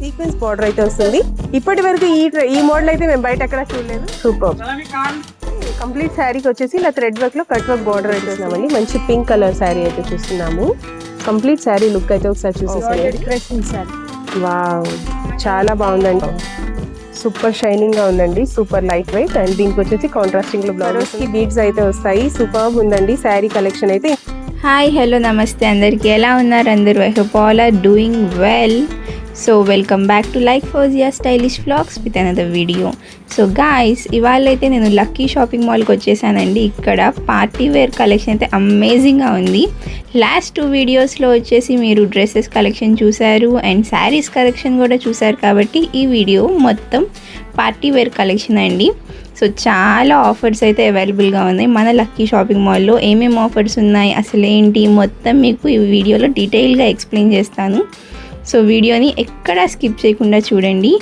Sequence border అయితే వస్తుంది. ఇప్పటి వరకు ఈ ఈ మోడల్ అయితే మేము బయట ఎక్కడ చూడలేదు. సూపర్ కంప్లీట్ శారీకి వచ్చేసి ఇలా థ్రెడ్ వర్క్లో కట్ వర్క్ బార్డర్ అయితే వస్తున్నామండి మంచి పింక్ కలర్ శారీ అయితే చూస్తున్నాము. కంప్లీట్ శారీ లుక్ అయితే ఒకసారి చూసేసాను వావ్ చాలా బాగుందండి. సూపర్ షైనింగ్గా ఉందండి. సూపర్ లైట్ వెయిట్ అండ్ దీనికి వచ్చేసి కాంట్రాస్టింగ్లో బ్లౌజ్కి బీడ్స్ అయితే వస్తాయి. సూపర్ ఉందండి. శారీ కలెక్షన్ అయితే. హాయ్ హలో నమస్తే అందరికీ. ఎలా ఉన్నారు అందరూ? I hope all are doing well so welcome back to like Fouzia stylish vlogs with another video so guys ఇవాళ అయితే నేను లక్కీ షాపింగ్ మాల్కి వచ్చేసానండి. ఇక్కడ పార్టీ వేర్ కలెక్షన్ అయితే అమేజింగ్గా ఉంది. లాస్ట్ టూ వీడియోస్లో వచ్చేసి మీరు డ్రెస్సెస్ కలెక్షన్ చూశారు అండ్ శారీస్ కలెక్షన్ కూడా చూశారు కాబట్టి ఈ వీడియో మొత్తం పార్టీ వేర్ కలెక్షన్ అండి. సో చాలా ఆఫర్స్ అయితే అవైలబుల్గా ఉన్నాయి. మన లక్కీ షాపింగ్ మాల్లో ఏమేమి ఆఫర్స్ ఉన్నాయి అసలేంటి మొత్తం మీకు ఈ వీడియోలో డీటెయిల్గా ఎక్స్ప్లెయిన్ చేస్తాను. సో వీడియోని ఎక్కడా స్కిప్ చేయకుండా చూడండి.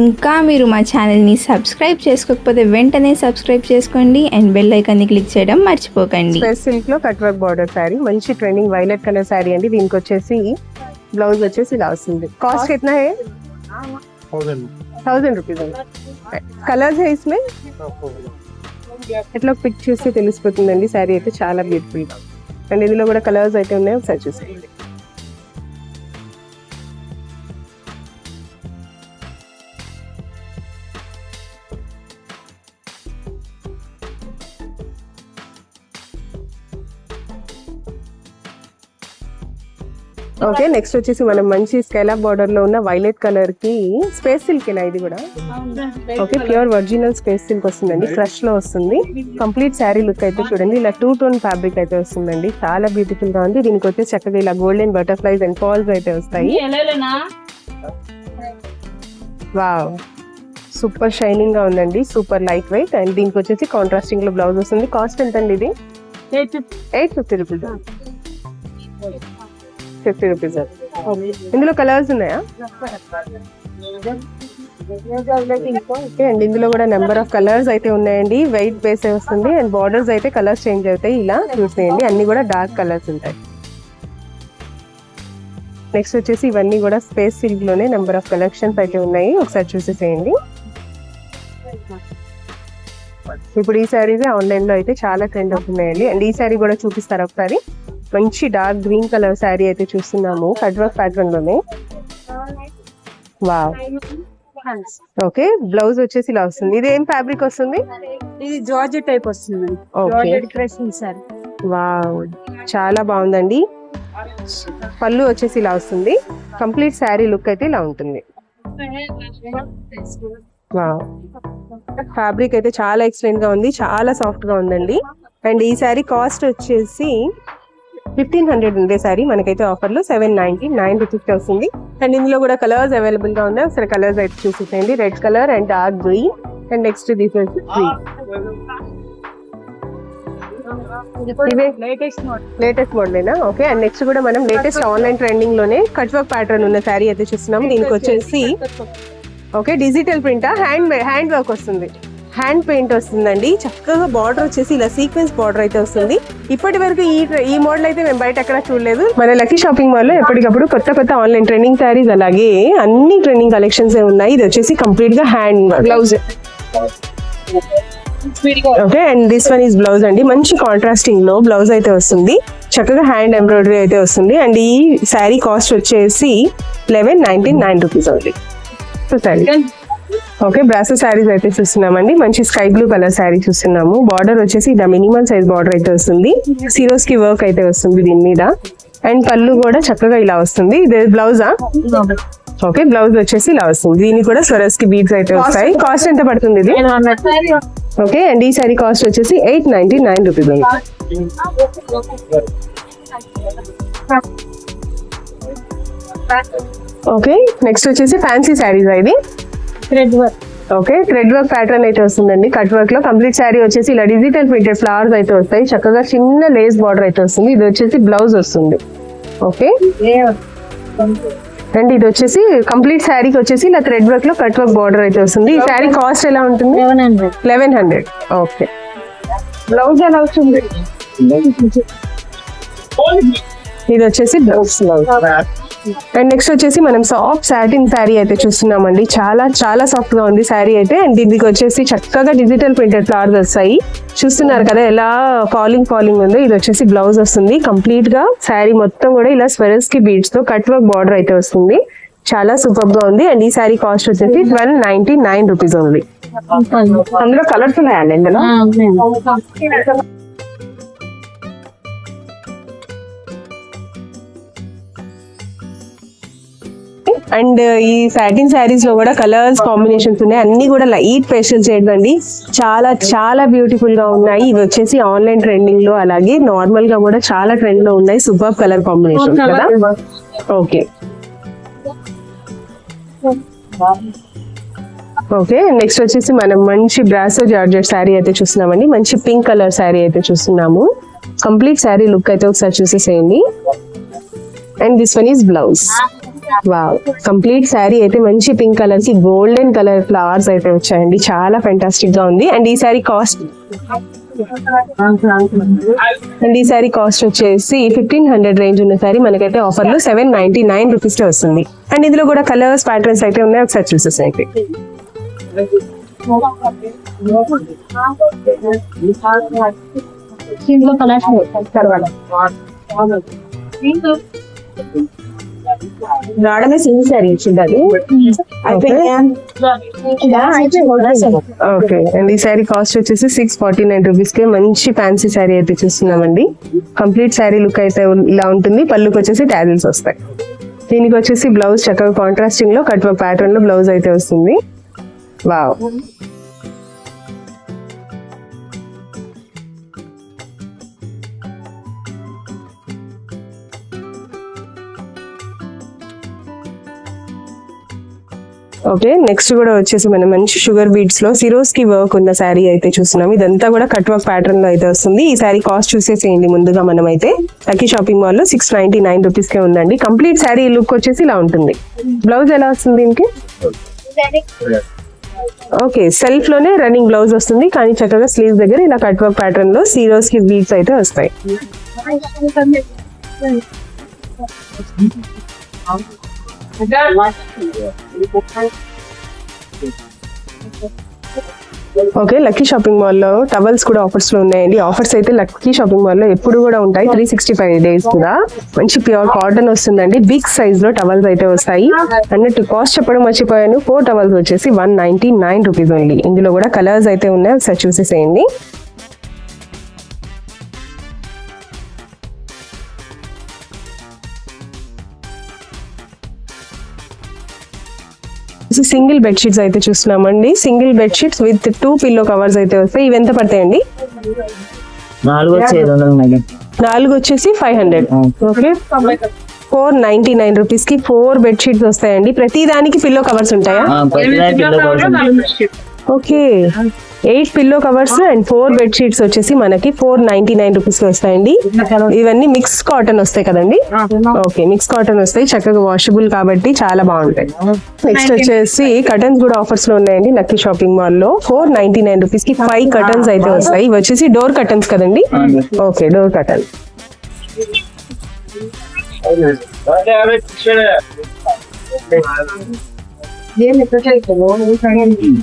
ఇంకా మీరు మా ఛానల్ని సబ్స్క్రైబ్ చేసుకోకపోతే వెంటనే సబ్స్క్రైబ్ చేసుకోండి. అండ్ బెల్ ఐకాన్ని క్లిక్ చేయడం మర్చిపోకండి. సిల్క్లో కట్ వర్క్ బార్డర్ శారీ. మంచి ట్రెండింగ్ వైలెట్ కలర్ శారీ అండి. దీనికి వచ్చేసి బ్లౌజ్ వచ్చేసి ఇలా వస్తుంది కాస్ట్ ఎట్లా హే? థౌజండ్. రూపీస్ కలర్స్ వేసి ఇస్మే ఎట్లా పిక్ చూస్తే తెలిసిపోతుందండి. శారీ అయితే చాలా బ్యూటిఫుల్ అండ్ ఇందులో కూడా కలర్స్ అయితే ఉన్నాయి. ఒకసారి చూసుకోండి. ఓకే నెక్స్ట్ వచ్చేసి మనం మంచి స్కెలాప్ బార్డర్లో ఉన్న వైలెట్ కలర్కి స్పేస్ సిల్క్ ఇది కూడా? Okay pure original space silk వస్తుందండి ఫ్రెష్లో వస్తుంది. కంప్లీట్ శారీ లుక్ అయితే చూడండి ఇలా టూ టోన్ ఫ్యాబ్రిక్ అయితే వస్తుందండి. చాలా బ్యూటిఫుల్గా ఉంది. దీనికి వచ్చి చక్కగా ఇలా గోల్డెన్ బటర్ఫ్లైస్ అండ్ ఫాల్స్ అయితే వస్తాయి. వావ్ సూపర్ షైనింగ్గా ఉందండి సూపర్ లైట్ వెయిట్ అండ్ దీనికి వచ్చేసి కాంట్రాస్టింగ్లో బ్లౌజ్ వస్తుంది. కాస్ట్ ఎంత అండి ఇది eight fifty rupees fifty rupees ఇందులో కలర్స్ ఉన్నాయా? ఓకే అండ్ ఇందులో కూడా నెంబర్ ఆఫ్ కలర్స్ అయితే ఉన్నాయండి. వెయిట్ బేస్ వస్తుంది అండ్ బార్డర్స్ అయితే కలర్స్ చేంజ్ అవుతాయి. ఇలా చూసేయండి అన్ని కూడా డార్క్ కలర్స్ ఉంటాయి. నెక్స్ట్ వచ్చేసి ఇవన్నీ కూడా స్పేస్ సిల్క్లోనే నెంబర్ ఆఫ్ కలెక్షన్స్ అయితే ఉన్నాయి. ఒకసారి చూసేసేయండి. ఇప్పుడు ఈ శారీస్ ఆన్లైన్లో అయితే చాలా ట్రెండ్ అవుతున్నాయండి. అండ్ ఈ శారీ కూడా చూపిస్తారు ఒకసారి? మంచి డార్క్ గ్రీన్ కలర్ శారీ అయితే చూస్తున్నాము కట్ వర్క్ ప్యాటర్న్లోనే. వావ్ ఓకే బ్లౌజ్ వచ్చేసి ఇలా వస్తుంది. ఇది ఏం ఫ్యాబ్రిక్ వస్తుంది? ఇది జార్జెట్ టైప్ వస్తుంది. జార్జెట్ సార్ వావ్ చాలా బాగుందండి. పళ్ళు వచ్చేసి ఇలా వస్తుంది. కంప్లీట్ శారీ లుక్ అయితే ఇలా ఉంటుంది. వావ్ ఫ్యాబ్రిక్ అయితే చాలా ఎక్సలెంట్గా ఉంది. చాలా సాఫ్ట్గా ఉందండి. అండ్ ఈ శారీ కాస్ట్ వచ్చేసి ఫిఫ్టీన్ హండ్రెడ్ ఉండే శారీ మనకైతే ఆఫర్లో సెవెన్ నైన్టీ నైన్ రూపీస్ వస్తుంది. అండ్ ఇందులో కూడా కలర్స్ అవైలబుల్గా ఉన్నాయి. ఒకసారి కలర్స్ అయితే చూసేసేయండి. Red colour and dark green and next model latest మోడలేనా okay and next కూడా మనం లేటెస్ట్ ఆన్లైన్ ట్రెండింగ్లోనే కట్ వర్క్ ప్యాటర్న్ ఉన్న శారీ అయితే చూస్తున్నాం. దీనికి వచ్చేసి okay digital print hand hand work వస్తుంది. హ్యాండ్ పెయింట్ వస్తుందండి. చక్కగా బార్డర్ వచ్చేసి ఇలా సీక్వెన్స్ బార్డర్ అయితే వస్తుంది. ఇప్పటి వరకు ఈ ఈ మోడల్ అయితే మేము బయట ఎక్కడ చూడలేదు. మన లక్కీ షాపింగ్ మాల్లో ఎప్పటికప్పుడు కొత్త కొత్త ఆన్లైన్ ట్రెండింగ్ శారీస్ అలాగే అన్ని ట్రెండింగ్ కలెక్షన్స్ ఉన్నాయి. ఇది వచ్చేసి కంప్లీట్గా hand blouse. Okay and this one is blouse అండి. మంచి కాంట్రాస్టింగ్లో బ్లౌజ్ అయితే వస్తుంది. చక్కగా హ్యాండ్ ఎంబ్రాయిడరీ అయితే వస్తుంది. అండ్ ఈ శారీ కాస్ట్ వచ్చేసి లెవెన్ నైన్టీన్ నైన్ రూపీస్ అవుతుంది శారీ. ఓకే బ్రాసో శారీస్ అయితే చూస్తున్నామండి. మంచి స్కై బ్లూ కలర్ శారీ చూస్తున్నాము. బార్డర్ వచ్చేసి ఇలా మినిమం సైజ్ బార్డర్ అయితే వస్తుంది. సిరోస్కి వర్క్ అయితే వస్తుంది దీని మీద. అండ్ పళ్ళు కూడా చక్కగా ఇలా వస్తుంది. ఇది బ్లౌజా? ఓకే బ్లౌజ్ వచ్చేసి ఇలా వస్తుంది. దీనికి కూడా స్వరస్కి బీడ్స్ అయితే వస్తాయి. కాస్ట్ ఎంత పడుతుంది ఇది? ఓకే అండ్ ఈ సారీ కాస్ట్ వచ్చేసి eight ninety nine rupees okay next వచ్చేసి ఫ్యాన్సీ శారీస్ ఇది? Thread work okay thread work pattern అయితే వస్తుందండి. కట్ వర్క్లో కంప్లీట్ శారీ వచ్చేసి ఇలా డిజిటల్ ప్రింటెడ్ ఫ్లవర్స్ అయితే వస్తాయి. చక్కగా చిన్న లేస్ బార్డర్ అయితే వస్తుంది. ఇది వచ్చేసి బ్లౌజ్ వస్తుంది. ఓకే అండ్ ఇది వచ్చేసి కంప్లీట్ శారీకి వచ్చేసి ఇలా థ్రెడ్ వర్క్లో కట్ వర్క్ బార్డర్ అయితే వస్తుంది. ఈ శారీ కాస్ట్ ఎలా ఉంటుంది? లెవెన్ హండ్రెడ్ ఓకే బ్లౌజ్ ఎలా వస్తుంది? ఇది వచ్చేసి బ్లౌజ్ బ్లౌజ్ అండ్ నెక్స్ట్ వచ్చేసి మనం సాఫ్ట్ సాటిన్ శారీ అయితే చూస్తున్నామండి. చాలా చాలా సాఫ్ట్గా ఉంది శారీ అయితే. అండ్ దీనికి వచ్చేసి చక్కగా డిజిటల్ ప్రింటెడ్ ఫ్లవర్స్ వస్తాయి. చూస్తున్నారు కదా ఎలా ఫాలింగ్ ఫాలింగ్ ఉందో. ఇది వచ్చేసి బ్లౌజ్ వస్తుంది. కంప్లీట్గా శారీ మొత్తం కూడా ఇలా స్వెరల్స్కి బీడ్స్తో కట్ వర్క్ బార్డర్ అయితే వస్తుంది. చాలా సూపర్గా ఉంది. అండ్ ఈ శారీ కాస్ట్ వచ్చేసి ట్వెల్వ్ నైన్టీ నైన్ రూపీస్ ఉంది అందులో కలర్స్ ఉన్నాయండి ఇందులో? అండ్ ఈ సాటిన్ శారీస్లో కూడా కలర్స్ కాంబినేషన్స్ ఉన్నాయి. అన్ని కూడా లైట్ పేస్టల్ షేడ్స్ అండి. చాలా చాలా బ్యూటిఫుల్గా ఉన్నాయి. ఇవి వచ్చేసి ఆన్లైన్ ట్రెండింగ్లో అలాగే నార్మల్గా కూడా చాలా ట్రెండ్లో ఉన్నాయి. సూపర్ కలర్ కాంబినేషన్ కదా? ఓకే. ఓకే నెక్స్ట్ వచ్చేసి మనం మంచి బ్రాసో జార్జెట్ శారీ అయితే చూస్తున్నామండి. మంచి పింక్ కలర్ శారీ అయితే చూస్తున్నాము. కంప్లీట్ శారీ లుక్ అయితే ఒకసారి చూసేసేయండి. And this one is blouse. Complete sari అయితే మంచి పింక్ కలర్కి గోల్డెన్ కలర్ ఫ్లవర్స్ అయితే వచ్చాయండి. చాలా ఫెంటాస్టిక్గా ఉంది. అండ్ ఈ శారీ కాస్ట్ అండ్ ఈ శారీ కాస్ట్ వచ్చేసి ఫిఫ్టీన్ హండ్రెడ్ రేంజ్ ఉన్న శారీ మనకైతే ఆఫర్లో సెవెన్ నైన్టీ నైన్ రూపీస్లో వస్తుంది. అండ్ ఇందులో కూడా కలర్స్ ప్యాటర్న్స్ అయితే ఉన్నాయి. ఒకసారి చూసేసేయండి. ఇందులో కలర్స్ రావడమే సింగిల్ శారీ ఇచ్చింది అది ఓకే. అండ్ ఈ శారీ కాస్ట్ వచ్చేసి సిక్స్ ఫార్టీ నైన్ రూపీస్కి మంచి ఫ్యాన్సీ శారీ అయితే చూస్తున్నామండి. కంప్లీట్ శారీ లుక్ అయితే ఇలా ఉంటుంది. పళ్ళుకి వచ్చేసి టాజిల్స్ వస్తాయి. దీనికి వచ్చేసి బ్లౌజ్ చక్కగా కాంట్రాస్టింగ్లో కట్ ప్యాటర్న్లో బ్లౌజ్ అయితే వస్తుంది. వావ్. ఓకే నెక్స్ట్ కూడా వచ్చేసి మనం మంచి షుగర్ బీట్స్లో సిరోస్కి వర్క్ ఉన్న శారీ అయితే చూస్తున్నాం. ఇదంతా కూడా కట్ వర్క్ ప్యాటర్న్లో అయితే వస్తుంది. ఈ శారీ కాస్ట్ చూసేసేయండి ముందుగా మనం అయితే లక్కీ షాపింగ్ మాల్లో సిక్స్ నైన్టీ నైన్ రూపీస్ కే ఉందండి. కంప్లీట్ శారీ లుక్ వచ్చేసి ఇలా ఉంటుంది. బ్లౌజ్ ఎలా వస్తుంది దీనికి? ఓకే సెల్ఫ్లోనే రన్నింగ్ బ్లౌజ్ వస్తుంది. కానీ చక్కగా స్లీవ్ దగ్గర ఇలా కట్ వర్క్ ప్యాటర్న్లో సిరోస్కి బీట్స్ అయితే వస్తాయి. ఓకే లక్కీ షాపింగ్ మాల్లో టవల్స్ కూడా ఆఫర్స్లో ఉన్నాయండి. ఆఫర్స్ అయితే లక్కీ షాపింగ్ మాల్లో ఎప్పుడు కూడా ఉంటాయి. త్రీ సిక్స్టీ ఫైవ్ డేస్ కూడా. మంచి ప్యూర్ కాటన్ వస్తుందండి. బిగ్ సైజ్లో టవల్స్ అయితే వస్తాయి. అన్నట్టు కాస్ట్ చెప్పడం మర్చిపోయాను. ఫోర్ టవల్స్ వచ్చేసి one ninety nine rupees only ఇందులో కూడా కలర్స్ అయితే ఉన్నాయి. ఒకసారి చూసేసేయండి. సింగిల్ బెడ్ షీట్స్ అయితే చూస్తున్నామండి. Single bed sheets with two pillow covers అయితే వస్తాయి. ఇవి ఎంత పడతాయండి? నాలుగు వచ్చేసి five hundred okay four ninety nine రూపీస్కి ఫోర్ బెడ్ షీట్స్ వస్తాయండి. ప్రతి దానికి పిల్లో కవర్స్ ఉంటాయా. Okay. Eight pillow covers and four bed sheets వచ్చేసి మనకి ఫోర్ నైన్టీ నైన్ రూపీస్కి వస్తాయండి. ఇవన్నీ మిక్స్ కాటన్ వస్తాయి కదండి? ఓకే మిక్స్ కాటన్ వస్తాయి. చక్కగా వాషబుల్ కాబట్టి చాలా బాగుంటాయి. నెక్స్ట్ వచ్చేసి కటన్స్ కూడా ఆఫర్స్లో ఉన్నాయండి లక్కీ షాపింగ్ మాల్లో. ఫోర్ నైన్టీ నైన్ రూపీస్కి ఫైవ్ కటన్స్ అయితే వస్తాయి. ఇవి వచ్చేసి డోర్ కటన్స్ కదండి? Okay door curtain.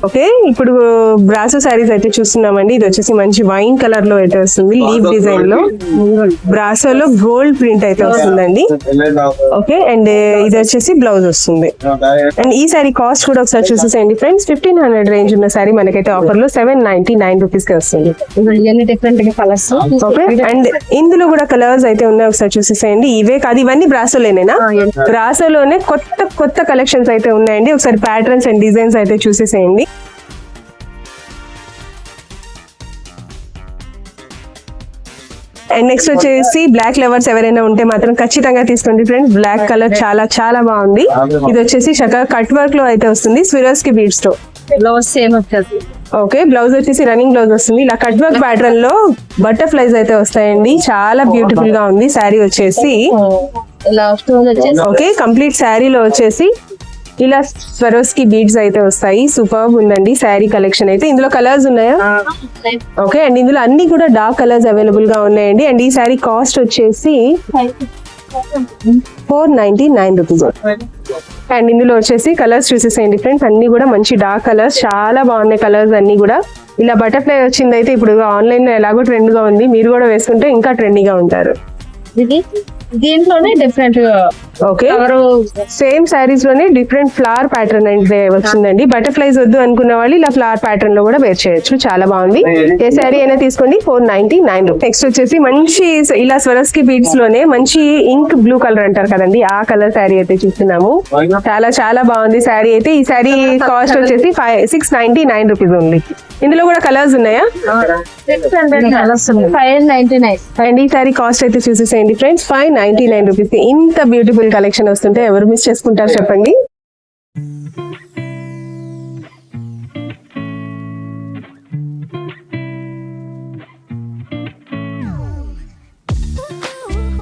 ఓకే ఇప్పుడు బ్రాసో శారీస్ అయితే చూస్తున్నామండి. ఇది వచ్చేసి మంచి వైన్ కలర్లో అయితే వస్తుంది లీవ్ డిజైన్లో. బ్రాసోలో గోల్డ్ ప్రింట్ అయితే వస్తుందండి. ఓకే అండ్ ఇది వచ్చేసి బ్లౌజ్ వస్తుంది. అండ్ ఈ సారీ కాస్ట్ కూడా ఒకసారి చూసేసేయండి ఫ్రెండ్స్. ఫిఫ్టీన్ హండ్రెడ్ రేంజ్ ఉన్న సారీ మనకైతే ఆఫర్లో సెవెన్ నైన్టీ నైన్ రూపీస్కి వస్తుంది ఇవన్నీ డిఫరెంట్ కలర్స్ ఓకే అండ్ ఇందులో కూడా కలర్స్ అయితే ఉన్నాయి. ఒకసారి చూసేసేయండి. ఇవే కాదు ఇవన్నీ బ్రాసోలేనేనా? బ్రాసోలోనే కొత్త కొత్త కలెక్షన్స్ అయితే ఉన్నాయండి. ఒకసారి ప్యాటర్న్స్ అండ్ డిజైన్స్ అయితే చూసేసేయండి. అండ్ నెక్స్ట్ వచ్చేసి బ్లాక్ లెవర్స్ ఎవరైనా ఉంటే మాత్రం ఖచ్చితంగా తీసుకోండి ఫ్రెండ్స్ బ్లాక్ కలర్ చాలా చాలా బాగుంది. ఇది వచ్చేసి చక్కగా కట్ వర్క్లో అయితే వస్తుంది. స్విరస్కి బీడ్స్తో. బ్లౌజ్ సేమ్ ఓకే బ్లౌజ్ వచ్చేసి రన్నింగ్ బ్లౌజ్ వస్తుంది. ఇలా కట్ వర్క్ ప్యాటర్న్లో బటర్ఫ్లైస్ అయితే వస్తాయండి. చాలా బ్యూటిఫుల్గా ఉంది. శారీ వచ్చేసి. ఇలా స్టోన్ వచ్చేసి ఓకే కంప్లీట్ శారీలో వచ్చేసి ఇలా స్వరోస్కి బీడ్స్ అయితే వస్తాయి. సూపర్ ఉందండి. శారీ కలెక్షన్ అయితే. ఇందులో కలర్స్ ఉన్నాయా? ఓకే. అండ్ ఇందులో అన్ని కూడా డార్క్ కలర్స్ అవైలబుల్గా ఉన్నాయండి. అండ్ ఈ శారీ కాస్ట్ వచ్చేసి four ninety nine rupees. And ఇందులో వచ్చేసి కలర్స్ చూసేసేయండి ఫ్రెండ్స్. అన్ని కూడా మంచి డార్క్ కలర్స్. చాలా బాగున్నాయి కలర్స్ అన్ని కూడా. ఇలా బటర్ఫ్లై వచ్చింది అయితే ఇప్పుడు ఆన్లైన్లో ఎలాగో ట్రెండ్గా ఉంది. మీరు కూడా వేసుకుంటే ఇంకా ట్రెండీగా ఉంటారు. దీంట్లోనే డిఫరెంట్ ఓకే సేమ్ శారీస్లోనే డిఫరెంట్ ఫ్లవర్ ప్యాటర్న్ అంటే వచ్చిందండి. బటర్ఫ్లైస్ వద్దు అనుకున్న వాళ్ళు ఇలా ఫ్లవర్ ప్యాటర్న్లో కూడా వేర్ చేయొచ్చు. చాలా బాగుంది. ఏ శారీ అయినా తీసుకోండి. ఫోర్ నైన్టీ నైన్ నెక్స్ట్ వచ్చేసి మంచి ఇలా స్వరస్కి బీడ్స్లోనే మంచి ఇంక్ బ్లూ కలర్ అంటారు కదండి. ఆ కలర్ శారీ అయితే చూస్తున్నాము. చాలా చాలా బాగుంది శారీ అయితే. ఈ శారీ కాస్ట్ వచ్చేసి five six ninety nine rupees ఉంది ఇందులో కూడా కలర్స్ ఉన్నాయా? అండ్ ఈ సారీ కాస్ట్ అయితే చూసేసేయండి friends five ninety nine rupees ఇంత బ్యూటిఫుల్ కలెక్షన్ వస్తుంటే ఎవరు మిస్ చేసుకుంటారు చెప్పండి?